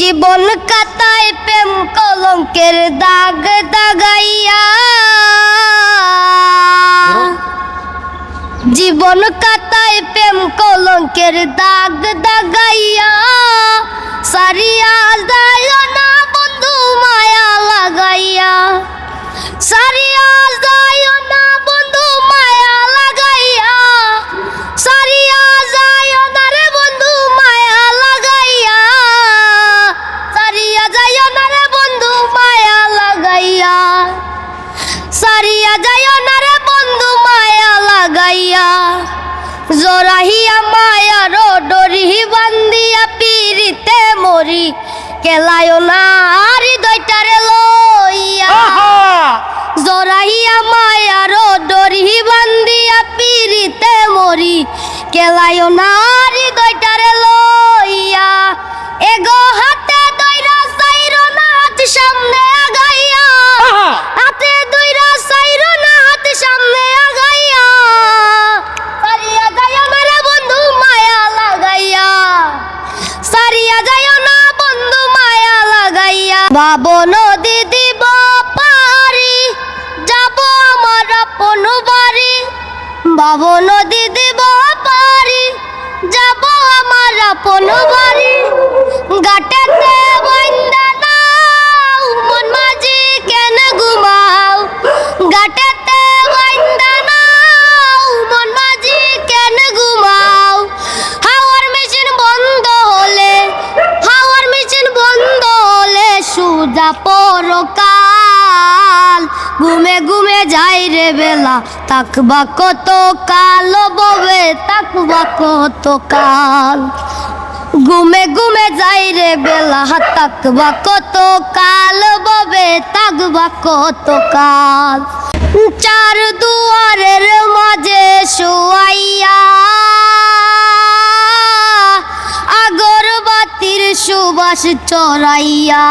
জীবন কাতায় প্রেম কলঙ্কের দাগ দাগাইয়া। জীবন কাতায় প্রেম কলঙ্কের দাগ দাগাইয়া কেলায় না হৃদয়টারে লইয়া। জরাইয়া মায়ার ডরি বান্দিয়া পিরিতে মরি। কেলায় না হৃদয়টারে লইয়া। এগো নদী দিব পারি যাব আমার আপন বাড়ি। নদী দিব পারি যাব আমার আপন বাড়ি। পরকাল। ঘুমে ঘুমে যাই রে বেলা। তাকবা কত কাল, ববে তাকবা কত কাল। ঘুমে ঘুমে যাই রে বেলা। তাকবা কত কাল, ববে তাকবা কত কাল। চার দুয়ারের মাঝে শুয়াইয়া সুবাস চড়াইয়া।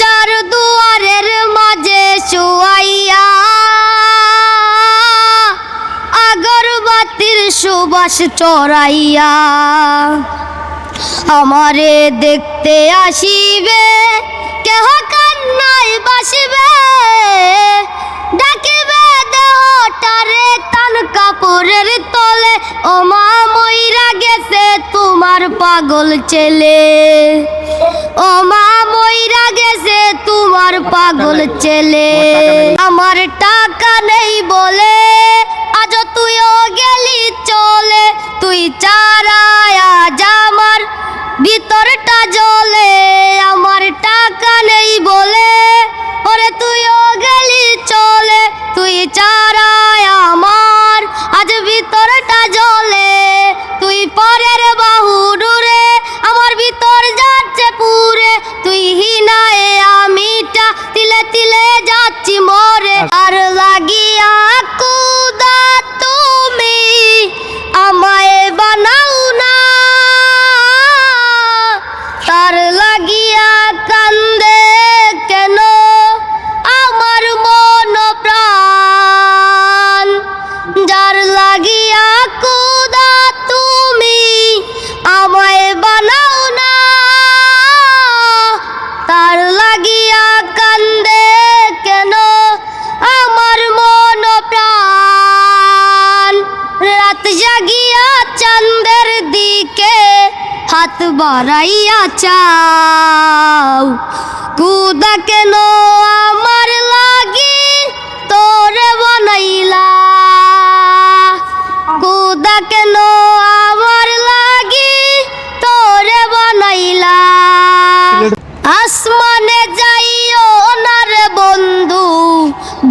চার দুয়ারের মাঝে শুয়াইয়া। আগরবাতির সুবাস চড়াইয়া। আমারে দেখতে আসিবে, কেহ কান্নায় বাসিবে, ডাকিবে দেহটারে তান কাপড়ের তলে, ও মা মইরা গেছে তোমার পাগল ছেলে। ও মা মইরা গেছে তোমার পাগল ছেলে। আমার টাকা নেই বলে, আজ তুইও গেলি চলে। তুই চারায় আজ আমার ভিতরটা জলে আমার টাকা নেই বলে। ওরে তুইও গেলি চলে, তুই চারায় হাত বাড়াইয়া চাও। কুদা কেন আমার লাগি তোরে বানাইলা? কুদা কেন আমার লাগি তোরে বানাইলা? আসমানে যাইও না বন্ধু,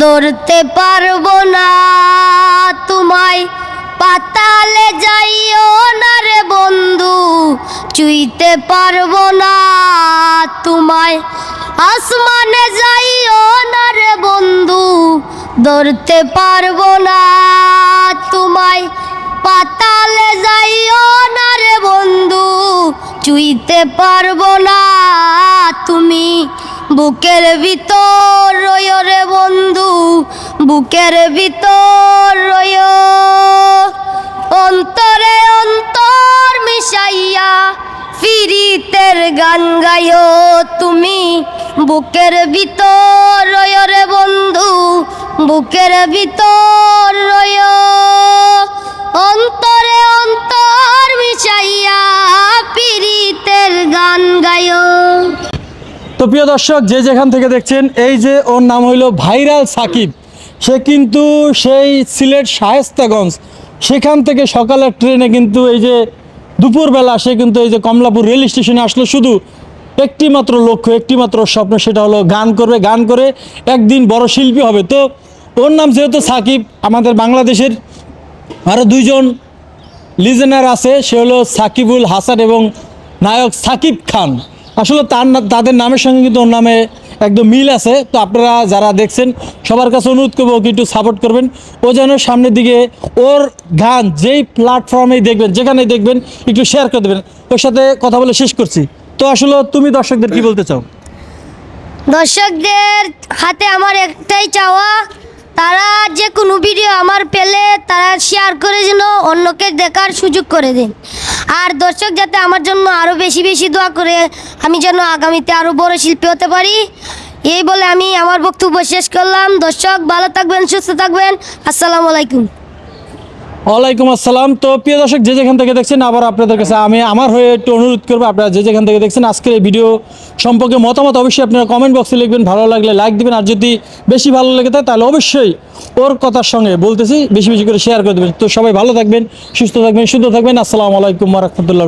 ধরতে পারব না। চুইতে পারব না। তোমায় আসমানে যাইও না রে বন্ধু, ধরতে পারব না। তোমায় পাতালে যাইও না রে বন্ধু, চুইতে পারব না। তুমি বুকের ভিতর রে বন্ধু, বুকের ভিতর মিশাইয়া ফিরিতের গান গায়ো তুমি। বুকের ভিতর রে বন্ধু, বুকের ভিতর রয়। অন্তরে অন্তর মিশাইয়া ফিরিতের গান গায়ো। তো প্রিয় দর্শক, যে যেখান থেকে দেখছেন, এই যে ওর নাম হইল ভাইরাল সাকিব। সে কিন্তু সেই সিলেট শায়েস্তাগঞ্জ। সেখান থেকে সকালের ট্রেনে কিন্তু এই যে দুপুরবেলা সে কিন্তু এই যে কমলাপুর রেল স্টেশনে আসলো শুধু একটিমাত্র লক্ষ্য, একটিমাত্র স্বপ্ন, সেটা হলো গান করবে, গান করে একদিন বড় শিল্পী হবে। তো ওর নাম যেহেতু সাকিব, আমাদের বাংলাদেশের আরও দুইজন লিজেনার আছে, সে হলো সাকিবুল হাসান এবং নায়ক সাকিব খান। আসলে তার তাদের নামের সঙ্গে কিন্তু ওর নামে একদম মিল আছে। তো আপনারা যারা দেখছেন, সবার কাছে অনুরোধ করব ওকে একটু সাপোর্ট করবেন। ও যেন সামনের দিকে ওর গান যেই প্ল্যাটফর্মেই দেখবেন, যেখানেই দেখবেন, একটু শেয়ার করে দেবেন। ওর সাথে কথা বলে শেষ করছি। তো আসলে তুমি দর্শকদের কি বলতে চাও? দর্শকদের হাতে আমার একটাই চাওয়া, তারা কোনো ভিডিও আমার পেলে তারা শেয়ার করে যেন অন্যকে দেখার সুযোগ করে দেন। আর দর্শক যাতে আমার জন্য আরও বেশি বেশি দোয়া করে, আমি যেন আগামীতে আরও বড় শিল্পী হতে পারি। এই বলে আমি আমার বক্তব্য শেষ করলাম। দর্শক, ভালো থাকবেন, সুস্থ থাকবেন। আসসালামু আলাইকুম। ওয়ালাইকুম আসসালাম। তো প্রিয় দর্শক, যে যেখান থেকে দেখছেন, আবার আপনাদের কাছে আমি আমার হয়ে একটু অনুরোধ করব। আপনারা যে যেখান থেকে দেখছেন, আজকের এই ভিডিও সম্পর্কে মতামত অবশ্যই আপনারা কমেন্ট বক্সে লিখবেন। ভালো লাগলে লাইক দিবেন, আর যদি বেশি ভালো লেগে থাকে, তাহলে অবশ্যই ওর কথার সঙ্গে বলতেছি, বেশি বেশি করে শেয়ার করে দেবেন। তো সবাই ভালো থাকবেন, সুস্থ থাকবেন সুস্থ থাকবেন। আসসালামু আলাইকুম রহমতুল্লাহ